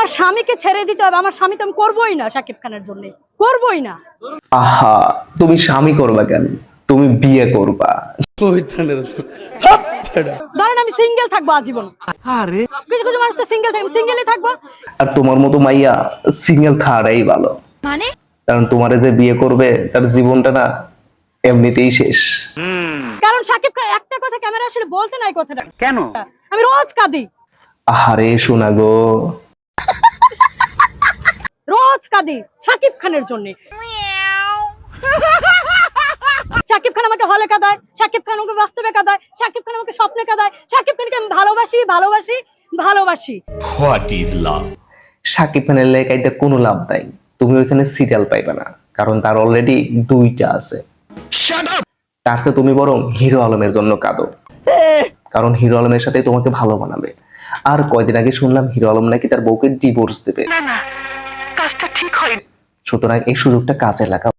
আমার স্বামীকে ছেড়ে দিতে হবে আমার স্বামী তো আমি করবোই না শাকিব খানের জন্য করবোই না। আহা তুমি স্বামী করবা কেন? তুমি বিয়ে করবা। ধরেন আমি সিঙ্গেল থাকব আজীবন। কিছু কিছু মানুষ তো সিঙ্গেল থাকবে সিঙ্গেলই থাকব। আর তোমার মতো মাইয়া সিঙ্গেল থাকাটাই ভালো। মানে? কারণ তোমারে যে বিয়ে করবে তার জীবনটা না এমনিতেই শেষ। কারণ শাকিব খান একটা কথা ক্যামেরা আসলে বলতে নাই কথাটা। কেন? আমি রোজ কাঁদি। আহারে শোনা গো। কাঁদি শাকিব খানের জন্য। শাকিব খান আমাকে হলে কাঁদায় শাকিব খান আমাকে বাস্তবে কাঁদায় শাকিব খান আমাকে স্বপ্নে কাঁদায় শাকিব খানকে আমি ভালোবাসি ভালোবাসি ভালোবাসি। সাকিব খানের লেখাইতে কোনো লাভ নাই। তুমি ওইখানে সিরিয়াল পাইবে না কারণ তার অলরেডি দুইটা আছে। তার চেয়ে তুমি বরং হিরো আলমের জন্য কাঁদো। কারণ হিরো আলমের সাথে তোমাকে ভালো বানাবে আর কয়দিন আগে শুনলাম হিরো আলম নাকি তার বউকে ডিভোর্স দেবে। সুতরাং এই সুযোগটা কাজে লাগা